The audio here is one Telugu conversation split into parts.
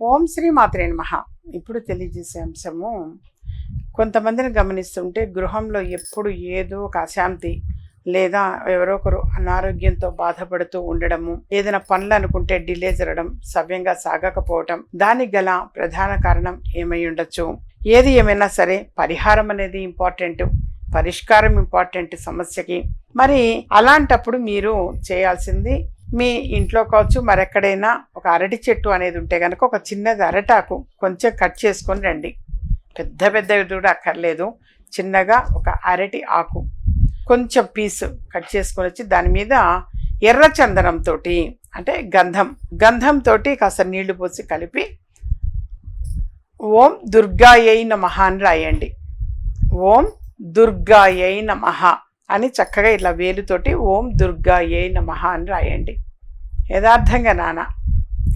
ఓం శ్రీ మాత్రే నమః. ఇప్పుడు తెలియజేసే అంశము కొంతమందిని గమనిస్తుంటే గృహంలో ఎప్పుడు ఏదో ఒక అశాంతి లేదా ఎవరో ఒకరు అనారోగ్యంతో బాధపడుతూ ఉండడము ఏదైనా పనులు అనుకుంటే డిలే జరగడం సవ్యంగా సాగకపోవటం దానికి గల ప్రధాన కారణం ఏమై ఉండొచ్చు? ఏది ఏమైనా సరే పరిహారం అనేది ఇంపార్టెంట్ పరిష్కారం ఇంపార్టెంట్ సమస్యకి. మరి అలాంటప్పుడు మీరు చేయాల్సింది మీ ఇంట్లో కావచ్చు మరెక్కడైనా ఒక అరటి చెట్టు అనేది ఉంటే కనుక ఒక చిన్నది అరటాకు కొంచెం కట్ చేసుకొని రండి. పెద్ద పెద్దవి కూడా అక్కర్లేదు. చిన్నగా ఒక అరటి ఆకు కొంచెం పీసు కట్ చేసుకొని వచ్చి దాని మీద ఎర్ర చందనంతో అంటే గంధం గంధంతో కాస్త నీళ్ళు పోసి కలిపి ఓం దుర్గాయై నమః అని రాయండి. ఓం దుర్గాయై నమః అని చక్కగా ఇలా వేలుతోటి ఓం దుర్గాయై నమః అని రాయండి. యథార్థంగా నానా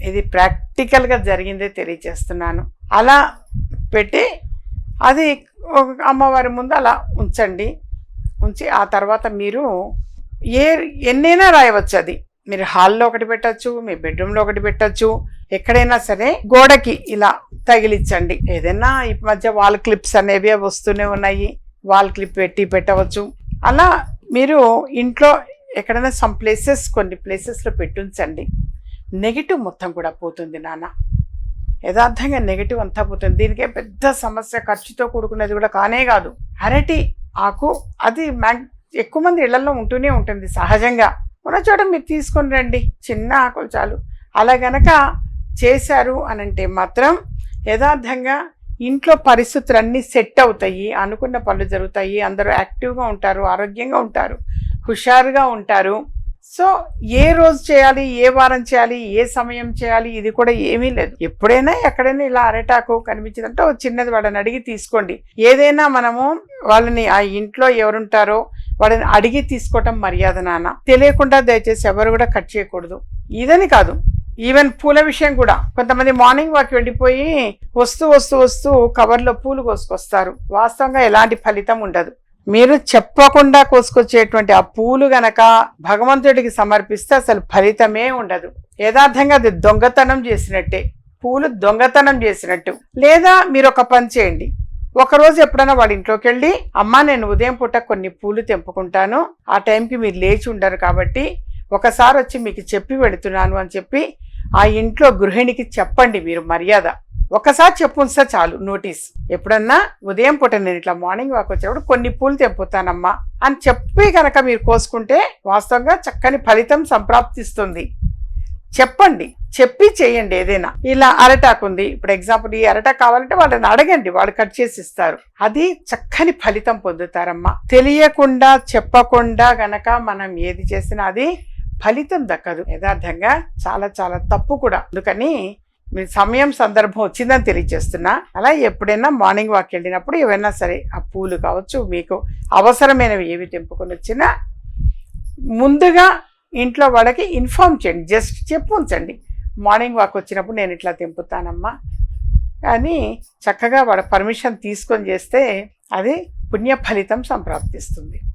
ఇది ప్రాక్టికల్గా జరిగిందే తెలియచేస్తున్నాను అలా పెట్టి అది ఒక అమ్మవారి ముందు అలా ఉంచండి. ఉంచి ఆ తర్వాత మీరు ఏ ఎన్నైనా రాయవచ్చు అది. మీరు హాల్లో ఒకటి పెట్టచ్చు మీ బెడ్రూమ్లో ఒకటి పెట్టచ్చు ఎక్కడైనా సరే గోడకి ఇలా తగిలించండి. ఏదైనా ఈ మధ్య వాల్ క్లిప్స్ అనేవి వస్తూనే ఉన్నాయి. వాల్ క్లిప్ పెట్టి పెట్టవచ్చు. అలా మీరు ఇంట్లో ఎక్కడైనా సమ్ ప్లేసెస్ కొన్ని ప్లేసెస్లో పెట్టుంచండి నెగిటివ్ మొత్తం కూడా పోతుంది నాన్న. యథార్థంగా నెగిటివ్ అంతా పోతుంది. దీనికే పెద్ద సమస్య ఖర్చుతో కూడుకున్నది కూడా కానే కాదు. అరటి ఆకు అది మ్యాక్ ఎక్కువ మంది ఇళ్ళలో ఉంటూనే ఉంటుంది సహజంగా. ఉన్న చోట మీరు తీసుకొని రండి. చిన్న ఆకులు చాలు. అలా గనక చేశారు అని అంటే మాత్రం యథార్థంగా ఇంట్లో పరిస్థితులు అన్నీ సెట్ అవుతాయి అనుకున్న పనులు జరుగుతాయి అందరూ యాక్టివ్గా ఉంటారు ఆరోగ్యంగా ఉంటారు హుషారుగా ఉంటారు. సో ఏ రోజు చేయాలి ఏ వారం చేయాలి ఏ సమయం చేయాలి ఇది కూడా ఏమీ లేదు. ఎప్పుడైనా ఎక్కడైనా ఇలా అరటాకు కనిపించిందంటే ఒక చిన్నది వాళ్ళని అడిగి తీసుకోండి. ఏదైనా మనము వాళ్ళని ఆ ఇంట్లో ఎవరుంటారో వాళ్ళని అడిగి తీసుకోవటం మర్యాద నాన్న. తెలియకుండా దయచేసి ఎవరు కూడా కట్ చేయకూడదు. ఇదని కాదు. ఈవెన్ పూల విషయం కూడా. కొంతమంది మార్నింగ్ వాక్ వెళ్ళిపోయి వస్తూ వస్తూ వస్తూ కవర్లో పూలు కోసుకొస్తారు. వాస్తవంగా ఎలాంటి ఫలితం ఉండదు. మీరు చెప్పకుండా కోసుకొచ్చేటువంటి ఆ పూలు గనక భగవంతుడికి సమర్పిస్తే అసలు ఫలితమే ఉండదు. యథార్థంగా అది దొంగతనం చేసినట్టే. పూలు దొంగతనం చేసినట్టు. లేదా మీరు ఒక పని చేయండి. ఒకరోజు ఎప్పుడైనా వాడి ఇంట్లోకి వెళ్ళి అమ్మా నేను ఉదయం పూట కొన్ని పూలు తెంపుకుంటాను. ఆ టైంకి మీరు లేచి ఉండరు కాబట్టి ఒకసారి వచ్చి మీకు చెప్పి వెళుతున్నాను అని చెప్పి ఆ ఇంట్లో గృహిణికి చెప్పండి మీరు మర్యాద. ఒకసారి చెప్పు ఉంచితే చాలు నోటీస్ ఎప్పుడన్నా ఉదయం పూట నేను ఇట్లా మార్నింగ్ వాక్ వచ్చేప్పుడు కొన్ని పూలు తెంపుతానమ్మా అని చెప్పి కనుక మీరు కోసుకుంటే వాస్తవంగా చక్కని ఫలితం సంప్రాప్తిస్తుంది. చెప్పండి చెప్పి చేయండి ఏదైనా. ఇలా అరటాకు ఉంది. ఇప్పుడు ఎగ్జాంపుల్ ఈ అరటాకు కావాలంటే వాళ్ళని అడగండి వాళ్ళు కట్ చేసి ఇస్తారు. అది చక్కని ఫలితం పొందుతారమ్మా. తెలియకుండా చెప్పకుండా గనక మనం ఏది చేసినా అది ఫలితం దక్కదు. యథార్థంగా చాలా చాలా తప్పు కూడా. అందుకని సమయం సందర్భం వచ్చిందని తెలియజేస్తున్నా. అలా ఎప్పుడైనా మార్నింగ్ వాక్ వెళ్ళినప్పుడు ఏవైనా సరే ఆ పూలు కావచ్చు మీకు అవసరమైనవి ఏవి తెంపుకొని వచ్చినా ముందుగా ఇంట్లో వాళ్ళకి ఇన్ఫామ్ చేయండి. జస్ట్ చెప్పు ఉంచండి మార్నింగ్ వాక్ వచ్చినప్పుడు నేను ఇట్లా తెంపుతానమ్మా అని చక్కగా వాళ్ళ పర్మిషన్ తీసుకొని చేస్తే అది పుణ్య ఫలితం సంప్రాప్తిస్తుంది.